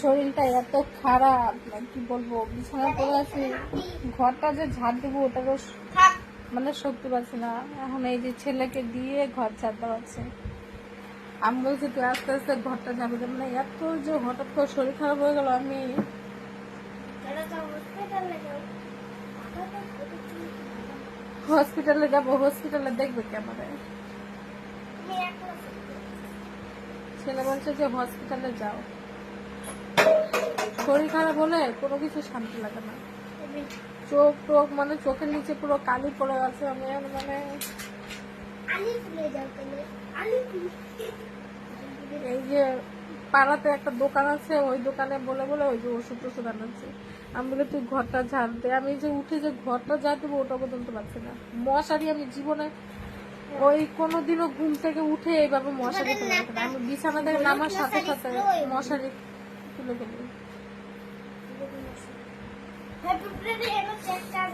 শরীরটা এত খারাপ মানে কি বলব বিছানা পড়ে আছি ঘরটা যে ঝাড় দেবো ওটারও মানে শক্তি পাচ্ছি না। এখন এই যে ছেলেকে দিয়ে ঘর ঝাড় দেওয়াচ্ছে আমি বলছি তুই আস্তে আস্তে ঘরটা যাবে দেবো না এত যে হঠাৎ করে শরীর খারাপ হয়ে গেল আমি। হসপিটালে যাব হসপিটালে দেখবে ক্যামেরায় ছেলে বলছে যে হসপিটালে যাও। শরীর খারাপ হলে কোনো কিছু শান্তি লাগে না। চোখ টোক মানে চোখের নিচে পুরো কালি পড়ে গেছে আমি মানে এই যে পাড়াতে একটা দোকান আছে, ওই দোকানে বলে বলে ওই যে ওষুধ টষুধ আনাচ্ছে। আমি বলে, তুই ঘরটা ঝাড় দে। আমি যে উঠে যে ঘরটা ঝাড় দেবো, ওটা পর্যন্ত পারছি না। মশারি আমি জীবনে ওই কোনোদিনও ঘুম থেকে উঠে এইভাবে মশারি তুলে আমি বিছানা থেকে নামার সাথে সাথে মশারি তুলে ফেলি। Happy birthday, Emma Chester.